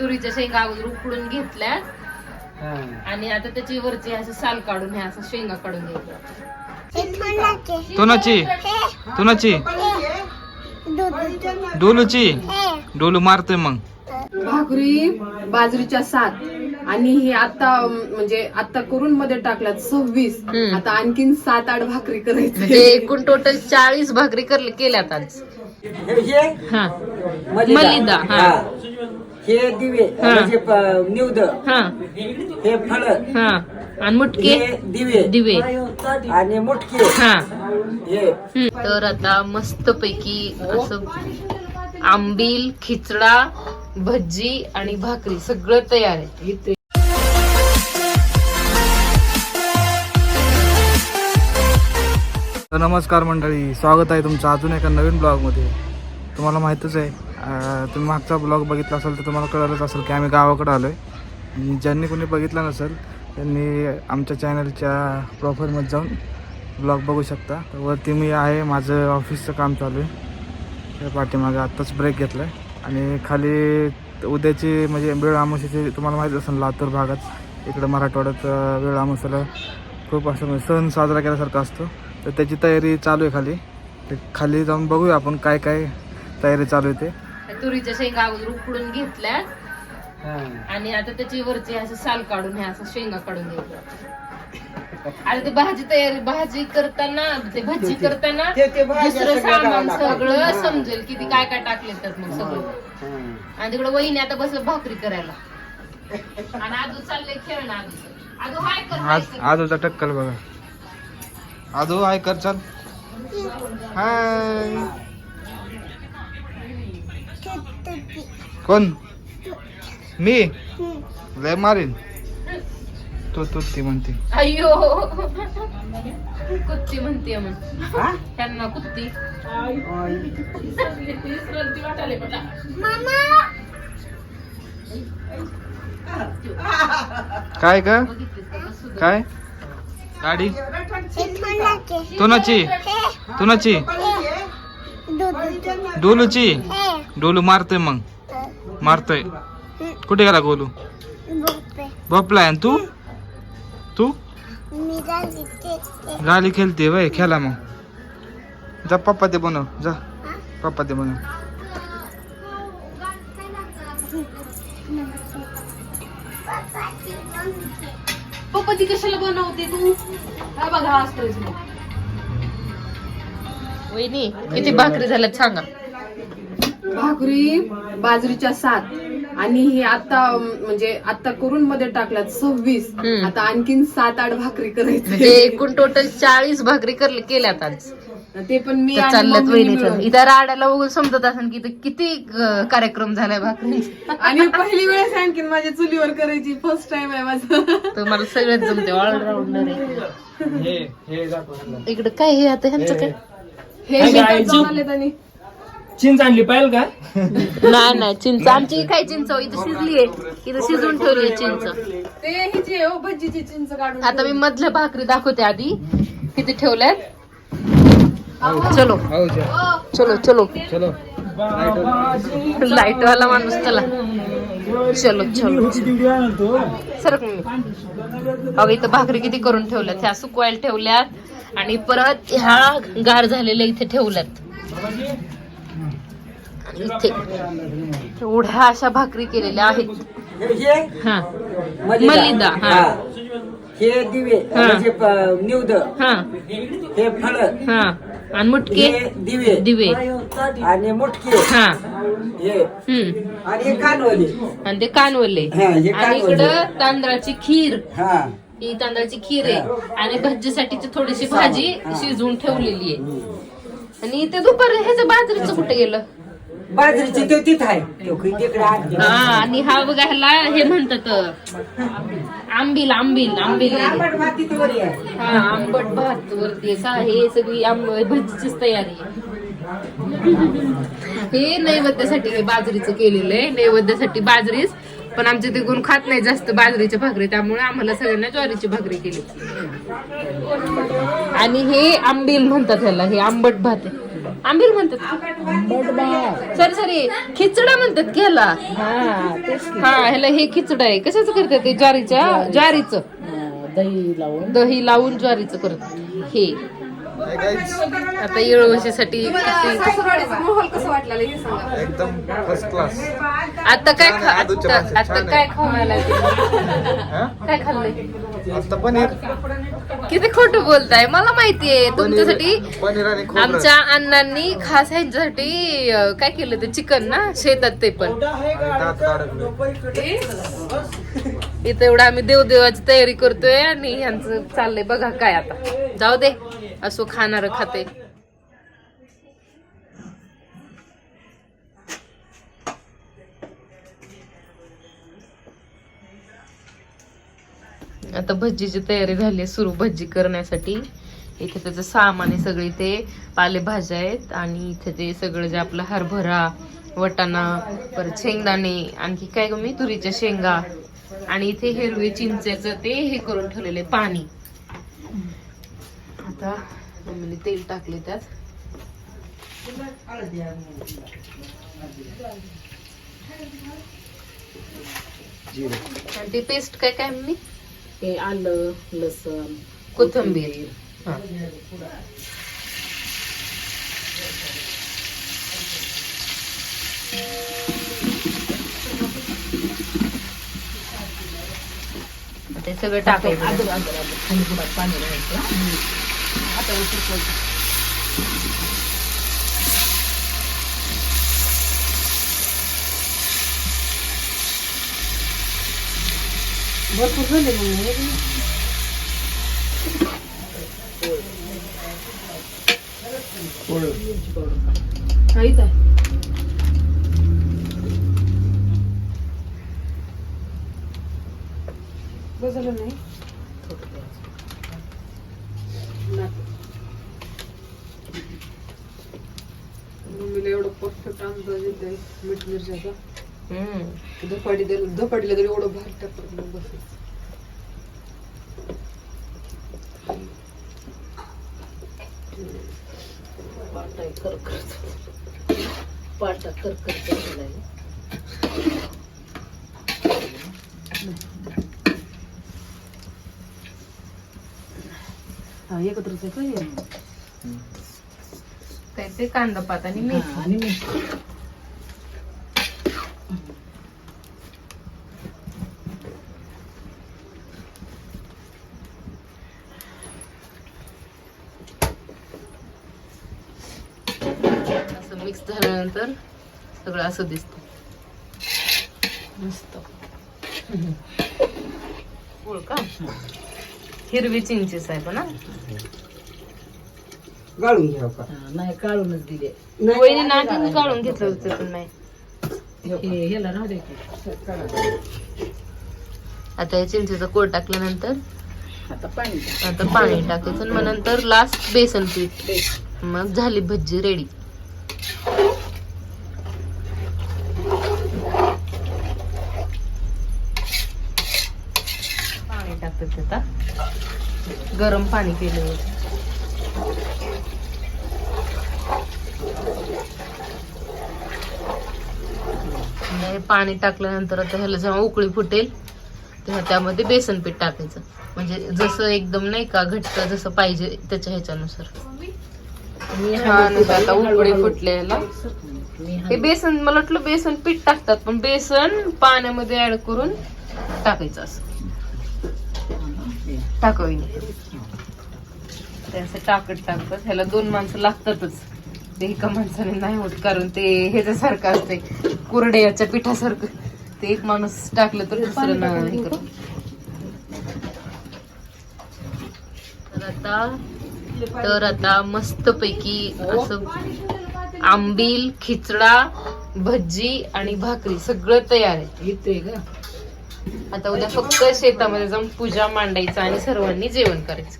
तुरीच्या शेंगा अगोदर उकडून घेतल्या हा. आणि आता त्याची वरची असं साल काढून ह्या असं शेंगा काढून तुनाची? तुनाची? डोलूची? डोलू मारतोय मग. भाकरी बाजरीच्या सात. आणि हे आता म्हणजे आता करून मध्ये टाकल्यात सव्वीस. आता आणखीन सात आठ भाकरी म्हणजे करायची एकूण टोटल चाळीस भाकरी केल्यात आज. हे हे? हा. मलिदा. मलिदा, हा. हा. दिवे हा. म्हणजे प- निवद. हा. हे फळ. हा. आणि मुटके? हे दिवे. दिवे. आणि मुटके. हा. हे. हम्म. तर आता मस्त पैकी असं आंबील खिचडा भजी आणि भाकरी सगळं तयार आहे. इथे तर नमस्कार मंडळी स्वागत आहे तुमचं अजून एका नवीन ब्लॉगमध्ये. तुम्हाला माहीतच आहे तुम्ही मागचा ब्लॉग बघितला असेल तर तुम्हाला कळलंच असेल की आम्ही गावाकडे आलो आहे आणि ज्यांनी कोणी बघितला नसेल त्यांनी आमच्या चॅनलच्या प्रॉफरमध्ये जाऊन ब्लॉग बघू शकता. तर वरती मी आहे माझं ऑफिसचं काम चालू आहे. त्या पाठीमागे आत्ताच ब्रेक घेतला आहे आणि खाली उद्याची म्हणजे वेळ आमोशीची तुम्हाला माहीत असेल लातूर भागात इकडं मराठवाड्यात वेळ आमोशाला खूप असं म्हणजे सण साजरा केल्यासारखा असतो. तर त्याची तयारी चालू आहे खाली. ते खाली जाऊन बघूया आपण काय काय तयारी चालू आहे ते. तुरीच्या शेंगा अगोदर उकडून घेतल्या हा. आणि आता त्याची वरची असं साल काढून ह्या असं शेंगा काढून घ्यायच्या आणि ते भाजी तयारी भाजी करताना ते भजी करताना ते- ते भाज्या दुसरं सामान. सगळं हा. समजेल किती काय काय टाकले त्यात मग सगळं हा. आणि तिकडे वहिनी आता बसलं भाकरी करायला आणि आजू चाललंय खेळणं आजू आजू हाय कर. आजोचा टक्कल बघा आजो हाय कर चाल हाय कोण? मी? लय मारीन. तो तो ती म्हणते. अय्यो. कुत्ती म्हणते मग हा? त्यांना कुत्ती. काय सुद्धा? काय? गाडी? तुनाची. तुनाची. डोलूची. डोलू मारतोय मग. मारतोय. कुठे गेला गोलू? बपलाय आणि तू? तू? गाडी खेळते वय खेळा मग. जा पप्पा ते बनव जा. पप्पा ते बनव. पप्पा ती कशाला बनवते तू? बघा मग. वहिनी किती भाकरी झाल्यात सांगा. भाकरी बाजरीच्या सात. आणि हे आता म्हणजे आता करून मध्ये टाकल्यात सव्वीस. हम्म. आता आणखीन सात आठ भाकरी म्हणजे करायची एकूण टोटल चाळीस भाकरी करले केल्यात आज. ते पण मी तर आणि चालल्यात मम्मीने वहिनीचं मिळून. इथं राड्याला बघून समजत असेल की इथं किती अं, कार्यक्रम झालाय भाकरींचा आणि पहिली वेळेस आणखीन माझ्या चुलीवर करायची. फर्स्ट टाइम आहे माझं. तुम्हाला सगळ्यात जमते ऑलराऊंडर हे हे दाखव. इकडे काय हे आता? ह्यांचं काय? हे शेतात आणि चिंच आणली पाहिजे का? नाही नाही चिंच. आमची काय चिंच हो, इथं शिजलीये इथं शिजून ठेवली चिंच. ते हिची आहे, हो भजीची चिंच काढून आता मी मधल्या भाकरी दाखवते आधी. किती ठेवल्यात? चलो. हो. जा. चलो चलो. चलो. लाइट वाला माणूस चला. चलो चलो सरक मी. अगं इथं भाकरी किती करून ठेवल्यात? ह्या सुकवायला ठेवल्यात. आणि परत ह्या गार झालेल्या इथे ठेवल्यात. आणि इथे एवढ्या अशा भाकरी केलेल्या आहेत. हे- मलिदा. हा. दिवे हा. म्हणजे प- निवद. हा. हे फळ. हा. आणि मुटके? हे दिवे. दिवे. आणि मुटके. हा. हे. हम्म. आणि हे कानवले. आणि ते कानवले. हा, हे आणि कानवले. इकडं तांदळाची खीर. हा. ही तांदळाची खीर आहे. आणि भजीसाठीची थोडीशी भाजी शिजवून ठेवलेली आहे. आणि ते दुपारी ह्याचं बाजरीचं कुठे गेलं? बाजरीची ते तिथं आहे. तो तिकडे आहे. हा आणि हा बघा ह्याला हे म्हणतात आंबील आंबील आंबील. आंबट मातीत वरी आहे. हा आंबट भात वरती. का हे सगळी आंब भजीचीच तयारी आहे. हे नैवेद्यासाठी हे बाजरीचं केलेलं आहे. नैवेद्यासाठी बाजरीच. पण आमच्या ते कोण खात नाही जास्त बाजरीच्या भाकरी त्यामुळे आम्हाला सगळ्यांना ज्वारीची भाकरी केली. आणि हे आंबील म्हणतात ह्याला हे आंबट भात आहे. आंबील म्हणतात सॉरी सॉरी खिचडा म्हणतात की ह्याला. हा ह्याला हे खिचडा आहे. कशाचं करतात ते? ज्वारीच्या? ज्वारीचं. दही लावून. दही लावून ज्वारीचं करत हे. आता येळवशीसाठी हे एकदम फर्स्ट क्लास आता काय खा आता आता काय खावायला काय खाल्लंय? आता पनीर. किती खोटं बोलताय? मला माहितीये तुमच्यासाठी पनीर आणि खोबरं. आमच्या अण्णांनी खास ह्यांच्यासाठी अं, काय केलं ते? चिकन ना? शेतात ते पण. दात. इथं एवढं आम्ही देवदेवाची तयारी करतोय आणि ह्यांचं चाललंय. बघा काय आता. जाऊ दे. असो खाणार खाते. आता भज्जीची तयारी झाली सुरू भज्जी करण्यासाठी. इथे त्याचं सामान आहे सगळी ते पालेभाज्या आहेत आणि इथे ते सगळं जे आपलं हरभरा वटाणा परत शेंगदाणे आणखी काय ग मी? तुरीच्या शेंगा आणि इथे हिरवे चिंचेचं ते हे करून ठेवलेले पाणी. आता मम्मीने तेल टाकले त्यात. आणि ती पेस्ट काय काय मी हे आलं लसण कोथिंबीर. हे. सगळं टाकायचं. आदर आदर आदर खाली बुडात पाणी राहायचं आता भरपूर झाले मग काहीच आहे. बसलं नाही. मम्मीला एवढं परफेक्ट अंदाज येत मीठ मिरच्याचा. धपाटी दिलं धपाटीला तरी एवढं भारी टाकत मग बस. पाटा कर कर पाटा कर कर केलाय हा. एकत्रच आहे का हे? त्याचे कांदा पात आणि मीठ आणि मीठ असं मिक्स झाल्यानंतर सगळं असं दिसत. मस्त. पोळ का हिरवी चिंचेच आहे पण. गाळून घ्या का? हा, नाही काढूनच दिले. वहिनी नातीने काढून घेतलं होतं पण नाही. हे ह्याला राहू दे की. आता या चिंचेचा कोळ टाकल्यानंतर आता पाणी टाक. आता पाणी टाकायचं मग नंतर लास्ट बेसन पीठ. मग झाली भज्जी रेडी पाणी टाकते आता गरम पाणी केलं होतं. पाणी टाकल्यानंतर आता ह्याला जेव्हा उकळी फुटेल तेव्हा त्यामध्ये बेसन पीठ टाकायचं. म्हणजे जसं एकदम नाही का घट्ट जसं पाहिजे त्याच्या ह्याच्यानुसार. छान आता उकळी फुटलेला. मी हे बेसन मला वाटलं बेसन पीठ टाकतात पण बेसन पाण्यामध्ये ऍड करून टाकायचं असं. टाकावी असं टाकत टाकत ह्याला दोन माणसं लागतातच. ते एका माणसाने नाही होत कारण ते ह्याच्यासारखं असते कुरड्याच्या पिठासारखं. ते एक माणूस टाकलं तर दुसरं ना हे करतं. तर आता तर आता मस्त पैकी असं आंबील खिचडा भज्जी आणि भाकरी सगळं तयार आहे. आता उद्या फक्त शेतामध्ये जाऊन पूजा मांडायचं आणि सर्वांनी जेवण करायचं.